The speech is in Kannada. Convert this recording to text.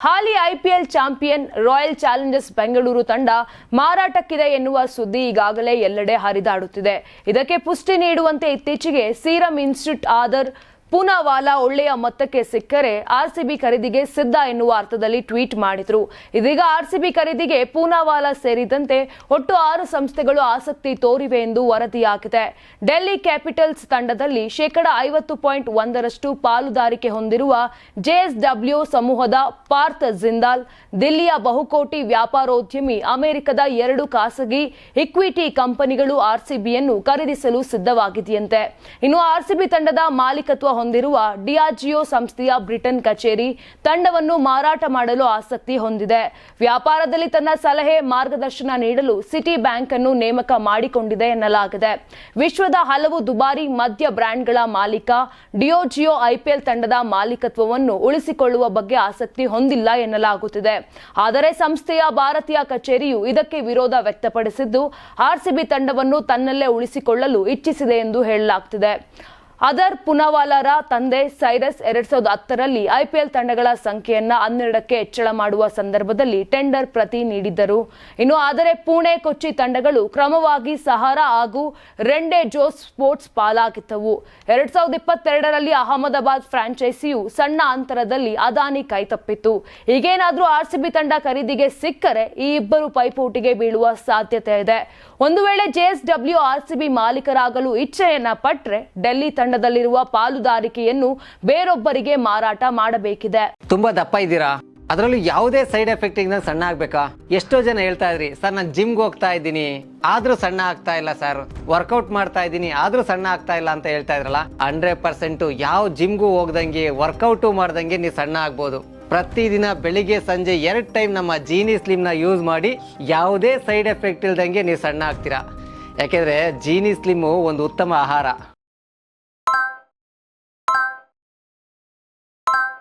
ಹಾಲಿ IPL champion royal challengers Bengaluru ತಂಡ ಮಾರಾಟಕ್ಕಿದೆ ಎನ್ನುವ ಸುದ್ದಿ ಈಗಾಗಲೇ ಎಲ್ಲೆಡೆ ಹರಿದಾಡುತ್ತಿದೆ. ಇದಕ್ಕೆ ಪುಷ್ಟಿ ನೀಡುವಂತೆ ಇತ್ತೀಚೆಗೆ ಸೀರಂ ಇನ್ಸ್ಟಿಟ್ಯೂಟ್ ಆದರ್ ಪೂನಾವಾಲಾ ಒಳ್ಳೆಯ ಮೊತ್ತಕ್ಕೆ ಸಿಕ್ಕರೆ ಆರ್ಸಿಬಿ ಖರೀದಿಗೆ ಸಿದ್ಧ ಎನ್ನುವ ಅರ್ಥದಲ್ಲಿ ಟ್ವೀಟ್ ಮಾಡಿದ್ರು. ಇದೀಗ ಆರ್ಸಿಬಿ ಖರೀದಿಗೆ ಪೂನಾವಾಲಾ ಸೇರಿದಂತೆ ಒಟ್ಟು ಆರು ಸಂಸ್ಥೆಗಳು ಆಸಕ್ತಿ ತೋರಿವೆ ಎಂದು ವರದಿಯಾಗಿದೆ ಡೆಲ್ಲಿ ಕ್ಯಾಪಿಟಲ್ಸ್ ತಂಡದಲ್ಲಿ ಶೇಕಡ ಐವತ್ತು ಪಾಯಿಂಟ್ ಒಂದರಷ್ಟು ಪಾಲುದಾರಿಕೆ ಹೊಂದಿರುವ ಜೆಎಸ್ಡಬ್ಲ್ಯೂ ಸಮೂಹದ ಪಾರ್ಥ್ ಜಿಂದಾಲ್, ದಿಲ್ಲಿಯ ಬಹುಕೋಟಿ ವ್ಯಾಪಾರೋದ್ಯಮಿ, ಅಮೆರಿಕದ ಎರಡು ಖಾಸಗಿ ಇಕ್ವಿಟಿ ಕಂಪನಿಗಳು ಆರ್ಸಿಬಿಯನ್ನು ಖರೀದಿಸಲು ಸಿದ್ಧವಾಗಿದೆಯಂತೆ. ಇನ್ನು ಆರ್ಸಿಬಿ ತಂಡದ ಮಾಲೀಕತ್ವ ಹೊಂದಿರುವ ಡಿಆರ್ಜಿಒ ಸಂಸ್ಥೆಯ ಬ್ರಿಟನ್ ಕಚೇರಿ ತಂಡವನ್ನು ಮಾರಾಟ ಮಾಡಲು ಆಸಕ್ತಿ ಹೊಂದಿದೆ. ವ್ಯಾಪಾರದಲ್ಲಿ ತನ್ನ ಸಲಹೆ, ಮಾರ್ಗದರ್ಶನ ನೀಡಲು ಸಿಟಿ ಬ್ಯಾಂಕ್ ಅನ್ನು ನೇಮಕ ಮಾಡಿಕೊಂಡಿದೆ ಎನ್ನಲಾಗಿದೆ. ವಿಶ್ವದ ಹಲವು ದುಬಾರಿ ಮದ್ಯ ಬ್ರ್ಯಾಂಡ್ಗಳ ಮಾಲೀಕ ಡಿಯೋಜಿಯೋ ಐಪಿಎಲ್ ತಂಡದ ಮಾಲೀಕತ್ವವನ್ನು ಉಳಿಸಿಕೊಳ್ಳುವ ಬಗ್ಗೆ ಆಸಕ್ತಿ ಹೊಂದಿಲ್ಲ ಎನ್ನಲಾಗುತ್ತಿದೆ. ಆದರೆ ಸಂಸ್ಥೆಯ ಭಾರತೀಯ ಕಚೇರಿಯು ಇದಕ್ಕೆ ವಿರೋಧ ವ್ಯಕ್ತಪಡಿಸಿದ್ದು ಆರ್ಸಿಬಿ ತಂಡವನ್ನು ತನ್ನಲ್ಲೇ ಉಳಿಸಿಕೊಳ್ಳಲು ಇಚ್ಛಿಸಿದೆ ಎಂದು ಹೇಳಲಾಗ್ತಿದೆ. ಅದರ್ ಪುನವಾಲಾರ ತಂದೆ ಸೈರಸ್ ಎರಡ್ ಸಾವಿರದ ಹತ್ತರಲ್ಲಿ ಐಪಿಎಲ್ ತಂಡಗಳ ಸಂಖ್ಯೆಯನ್ನ ಹನ್ನೆರಡಕ್ಕೆ ಹೆಚ್ಚಳ ಮಾಡುವ ಸಂದರ್ಭದಲ್ಲಿ ಟೆಂಡರ್ ಪ್ರತಿ ನೀಡಿದ್ದರು. ಇನ್ನು ಆದರೆ ಪುಣೆ, ಕೊಚ್ಚಿ ತಂಡಗಳು ಕ್ರಮವಾಗಿ ಸಹಾರಾ ಹಾಗೂ ರೆಂಡೆ ಜೋಸ್ ಸ್ಪೋರ್ಟ್ಸ್ ಪಾಲಾಗಿದ್ದವು. ಎರಡ್ ಸಾವಿರದ ಇಪ್ಪತ್ತೆರಡರಲ್ಲಿ ಅಹಮದಾಬಾದ್ ಫ್ರಾಂಚೈಸಿಯು ಸಣ್ಣ ಅಂತರದಲ್ಲಿ ಅದಾನಿ ಕೈತಪ್ಪಿತ್ತು. ಈಗೇನಾದರೂ ಆರ್ಸಿಬಿ ತಂಡ ಖರೀದಿಗೆ ಸಿಕ್ಕರೆ ಈ ಇಬ್ಬರು ಪೈಪೋಟಿಗೆ ಬೀಳುವ ಸಾಧ್ಯತೆ ಇದೆ. ಒಂದು ವೇಳೆ ಜೆಎಸ್ಡಬ್ಲ್ಯೂ ಆರ್ಸಿಬಿ ಮಾಲೀಕರಾಗಲು ಇಚ್ಛೆಯನ್ನ ಪಟ್ರೆ ಡೆಲ್ಲಿ ತಂಡದಲ್ಲಿರುವ ಪಾಲುದಾರಿಕೆಯನ್ನು ಬೇರೊಬ್ಬರಿಗೆ ಮಾರಾಟ ಮಾಡಬೇಕಿದೆ. ತುಂಬಾ ದಪ್ಪ ಇದ್ದೀರಾ? ಅದರಲ್ಲೂ ಯಾವುದೇ ಸೈಡ್ ಎಫೆಕ್ಟ್ ಇಂದ ಸಣ್ಣ ಆಗ್ಬೇಕಾ? ಎಷ್ಟೋ ಜನ ಹೇಳ್ತಾ ಇದ್ರಿ, ಸರ್, ನಾನು ಜಿಮ್ಗೆ ಹೋಗ್ತಾ ಇದ್ದೀನಿ. ಆದ್ರೂ ಸಣ್ಣ ಆಗ್ತಾ ಇಲ್ಲ, ಸರ್. ವರ್ಕೌಟ್ ಮಾಡ್ತಾ ಇದ್ದೀನಿ, ಆದ್ರೂ ಸಣ್ಣ ಆಗ್ತಾ ಇಲ್ಲ ಅಂತ ಹೇಳ್ತಾ ಇದ್ರಲ್ಲ? ಹಂಡ್ರೆಡ್ ಪರ್ಸೆಂಟ್ ಯಾವ ಜಿಮ್ಗೂ ಹೋಗ್ದಂಗೆ ವರ್ಕೌಟು ಮಾಡ್ದಂಗೆ ನೀವು ಸಣ್ಣ ಆಗ್ಬೋದು. ಪ್ರತಿದಿನ ಬೆಳಿಗ್ಗೆ, ಸಂಜೆ ಎರಡು ಟೈಮ್ ನಮ್ಮ ಜೀನಿ ಸ್ಲಿಮ್ನ ಯೂಸ್ ಮಾಡಿ ಯಾವುದೇ ಸೈಡ್ ಎಫೆಕ್ಟ್ ಇಲ್ದಂಗೆ ನೀವು ಸಣ್ಣ ಆಗ್ತೀರಾ? ಯಾಕೆಂದ್ರೆ ಜೀನಿ ಸ್ಲಿಮ್ ಒಂದು ಉತ್ತಮ ಆಹಾರ.